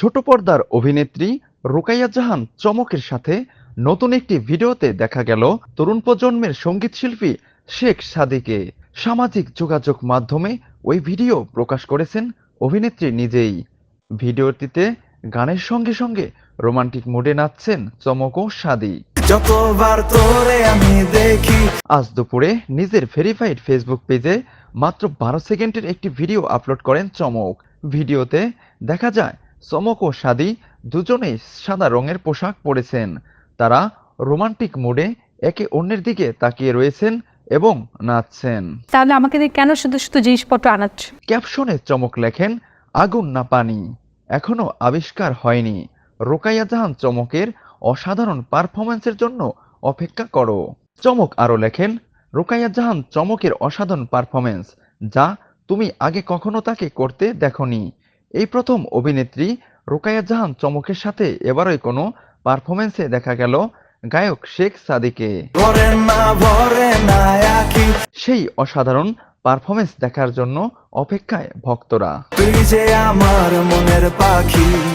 ছোট পর্দার অভিনেত্রী রোকাইয়া জাহান চমকের সাথে নতুন একটি ভিডিওতে দেখা গেল তরুণ প্রজন্মের সংগীত শিল্পী শেখ সাদিকে। সামাজিক যোগাযোগ মাধ্যমে ওই ভিডিও প্রকাশ করেছেন অভিনেত্রী নিজেই। ভিডিওটিতে গানের সঙ্গে সঙ্গে রোমান্টিক মুডে নাচছেন চমক ও সাদি। যতবার তোরে আমি দেখি। আজ দুপুরে নিজের ভেরিফাইড ফেসবুক পেজে মাত্র বারো সেকেন্ডের একটি ভিডিও আপলোড করেন চমক। ভিডিওতে দেখা যায় চমক ও সাদি দুজনেই সাদা রঙের পোশাক পরেছেন। তারা রোমান্টিক মুডে একে অন্যের দিকে তাকিয়ে রয়েছেন এবং নাচছেন। তাহলে আমাকে দিয়ে কেন শুধু শুধু জিনিসপত্র আনাচ্ছ? ক্যাপশনে চমক লেখেন আগুন না পানি। এখনও আবিষ্কার হয়নি। রোকাইয়া জাহান চমকের অসাধারণ পারফরমেন্সের জন্য অপেক্ষা করো। চমক আরও লেখেন রোকাইয়া জাহান চমকের অসাধারণ পারফরমেন্স যা তুমি আগে কখনো তাকে করতে দেখনি। এই প্রথম অভিনেত্রী রোকাইয়া জাহান চমকের সাথে এবারই কোনো পারফরমেন্সে দেখা গেল গায়ক শেখ সাদিকে। সেই অসাধারণ পারফরমেন্স দেখার জন্য অপেক্ষায় ভক্তরা। আমার মনের পাখি।